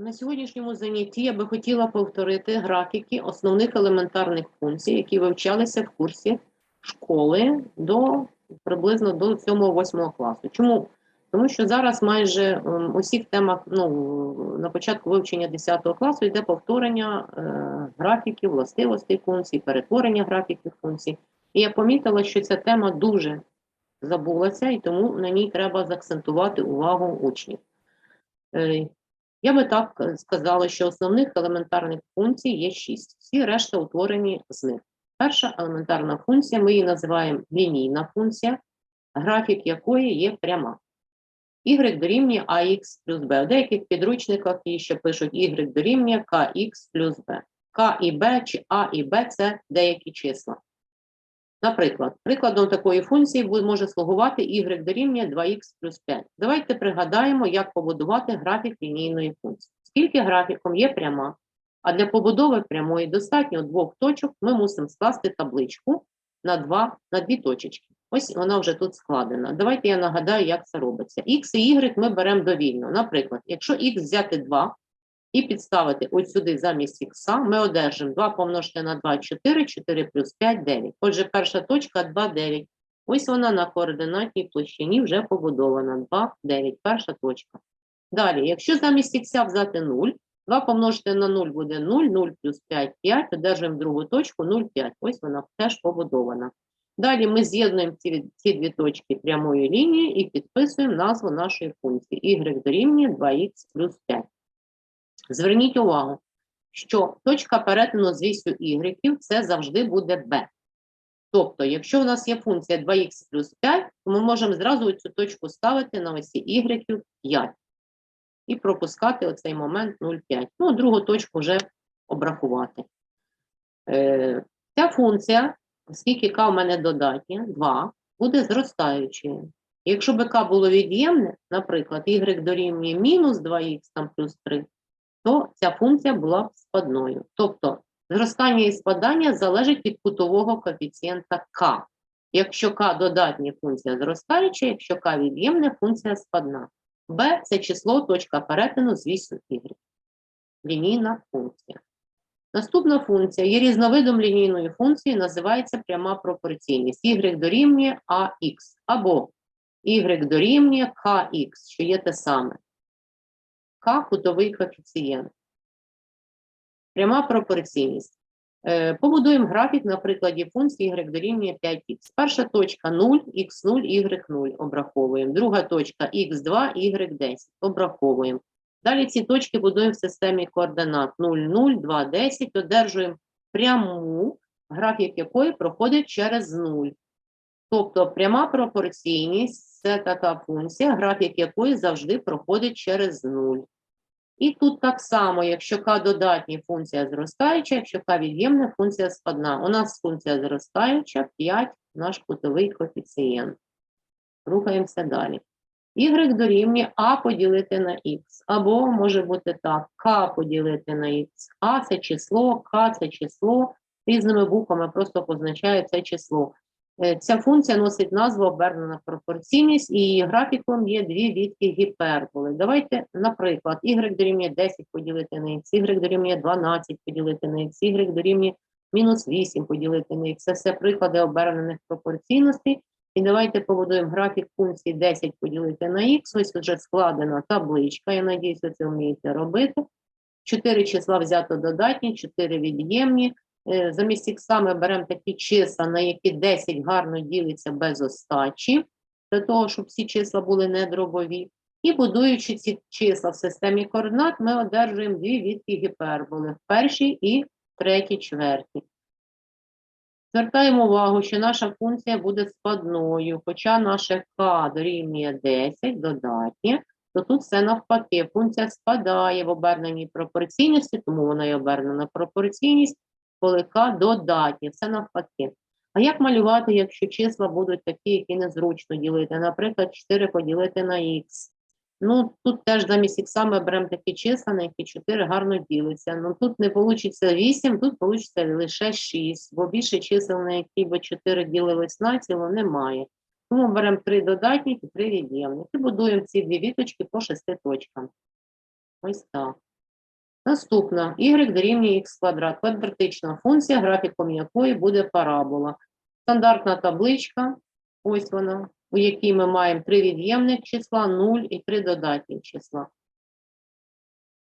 На сьогоднішньому занятті я би хотіла повторити графіки основних елементарних функцій, які вивчалися в курсі школи до приблизно до 7-8 класу. Чому? Тому що зараз майже ем, у всіх темах, ну, на початку вивчення 10 класу йде повторення е, графіків, властивостей функцій, перетворення графіків функцій. І я помітила, що ця тема дуже забулася, і тому на ній треба заакцентувати увагу учнів. Я би так е, сказала, що основних елементарних функцій є шість. Всі решта утворені з них. Перша елементарна функція, ми її називаємо лінійна функція, графік якої є пряма. Y дорівнює AX плюс B. У деяких підручниках її ще пишуть Y дорівнює KX плюс B. К і Б чи А і Б це деякі числа. Наприклад, прикладом такої функції може слугувати y дорівнює 2х плюс 5. Давайте пригадаємо, як побудувати графік лінійної функції. Скільки графіком є пряма, а для побудови прямої достатньо двох точок, ми мусимо скласти табличку на, два, на дві точечки. Ось вона вже тут складена. Давайте я нагадаю, як це робиться. Х і y ми беремо довільно. Наприклад, якщо х взяти 2 і підставити ось сюди замість х, ми одержимо 2 помножити на 2 – 4, 4 плюс 5 – 9. Отже, перша точка 2, 9. Ось вона на координатній площині вже побудована. 2, 9, перша точка. Далі, якщо замість х взяти 0, 2 помножити на 0 буде 0, 0 плюс 5 – 5, одержуємо другу точку 0, 5. Ось вона теж побудована. Далі ми з'єднуємо ці, ці дві точки прямою лінією і підписуємо назву нашої функції. y дорівнює 2х плюс 5. Зверніть увагу, що точка перетину з вісю y це завжди буде b. Тобто, якщо у нас є функція 2х плюс 5, то ми можемо зразу цю точку ставити на осі y 5 і пропускати оцей момент 0,5. Ну, другу точку вже обрахувати. Е, ця функція, оскільки k у мене додатня, 2, буде зростаючою. Якщо б k було від'ємне, наприклад, y дорівнює мінус 2х там плюс 3, то ця функція була б спадною. Тобто зростання і спадання залежить від кутового коефіцієнта k. Якщо k додатня функція зростаюча, якщо k від'ємна, функція спадна. b – це число точка перетину з вісю y. Лінійна функція. Наступна функція є різновидом лінійної функції, називається пряма пропорційність. y дорівнює ax або y дорівнює kx, що є те саме. К кутовий коефіцієнт. Пряма пропорційність. Е, Побудуємо графік на прикладі функції y дорівнює 5х. Перша точка 0, х0, y0 обраховуємо. Друга точка х2, y10 обраховуємо. Далі ці точки будуємо в системі координат 0, 0, 2, 10, одержуємо пряму, графік якої проходить через 0. Тобто пряма пропорційність це така функція, графік якої завжди проходить через 0. І тут так само, якщо k додатня функція зростаюча, якщо k від'ємна функція спадна. У нас функція зростаюча, 5 наш кутовий коефіцієнт. Рухаємося далі. Y дорівнює А поділити на Х. Або може бути так, К поділити на Х. А це число, К це число. Різними буквами просто позначаю це число. Е, Ця функція носить назву обернена пропорційність, і її графіком є дві відки гіперболи. Давайте, наприклад, y дорівнює 10 поділити на x, y дорівнює 12 поділити на x, y дорівнює мінус 8 поділити на x. Це все приклади обернених пропорційностей. І давайте побудуємо графік функції 10 поділити на х. Ось вже складена табличка. Я надіюсь, ви це вмієте робити. 4 числа взято додатні, 4 від'ємні. Е, Замість ікса беремо такі числа, на які 10 гарно ділиться без остачі, для того, щоб всі числа були не дробові. І будуючи ці числа в системі координат, ми одержуємо дві відки гіперболи в першій і третій чверті. Звертаємо увагу, що наша функція буде складною, хоча наше k дорівнює 10 додатнє, то тут все навпаки. Функція спадає в оберненій пропорційності, тому вона і обернена пропорційність, коли k додатнє, все навпаки. А як малювати, якщо числа будуть такі, які незручно ділити? Наприклад, 4 поділити на х. Ну, тут теж замість х ми беремо такі числа, на які 4 гарно ділиться. Ну, тут не вийде 8, тут вийде лише 6, бо більше чисел, на які би 4 ділились на ціло, немає. Тому беремо 3 додатні і 3 від'ємні. І будуємо ці дві віточки по 6 точкам. Ось так. Наступна y дорівнює х квадрат. Квадратична функція, графіком якої буде парабола. Стандартна табличка, ось вона, у якій ми маємо три від'ємних числа, 0 і три додатні числа.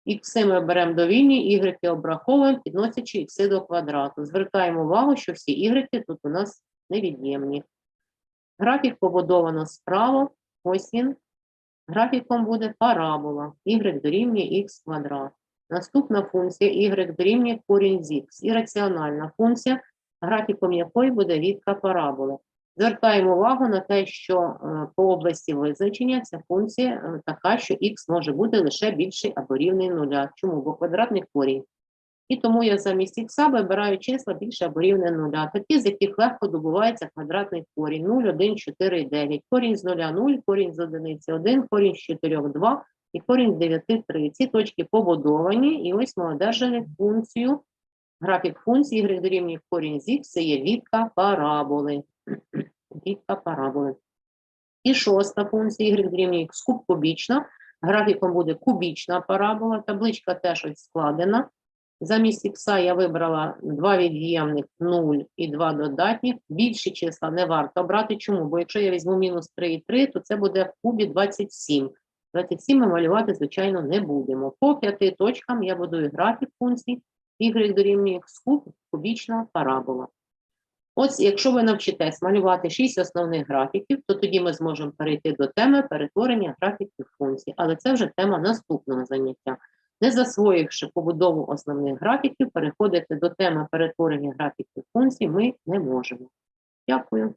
Ікси ми беремо довільні, ігреки обраховуємо, підносячи ікси до квадрату. Звертаємо увагу, що всі ігреки тут у нас невід'ємні. Графік побудовано справа, ось він. Графіком буде парабола, y дорівнює х квадрат. Наступна функція y дорівнює корінь з х. Ірраціональна функція, графіком якої буде відка параболи. Звертаємо увагу на те, що е, по області визначення ця функція е, така, що х може бути лише більший або рівний нуля. Чому? Бо квадратний корінь. І тому я замість х вибираю числа більше або рівне нуля. Такі, з яких легко добувається квадратний корінь 0, 1, 4, 9. Корінь з нуля 0, корінь з одиниці 1, корінь з 4 2 і корінь з 9 3. Ці точки побудовані, і ось ми одержали функцію. Графік функції y дорівнює корінь з х, це є відка параболи. Відка параболи. І шоста функція y дорівнює х куб кубічна. Графіком буде кубічна парабола. Табличка теж ось складена. Замість х я вибрала два від'ємних 0 і два додатніх. Більші числа не варто брати. Чому? Бо якщо я візьму мінус 3 і 3, то це буде в кубі 27. 27 ми малювати, звичайно, не будемо. По п'яти точкам я будую графік функцій y дорівнює х куб, кубічна парабола. Ось, якщо ви навчитесь малювати 6 основних графіків, то тоді ми зможемо перейти до теми перетворення графіків функцій. Але це вже тема наступного заняття. Не засвоївши побудову основних графіків, переходити до теми перетворення графіків функцій ми не можемо. Дякую.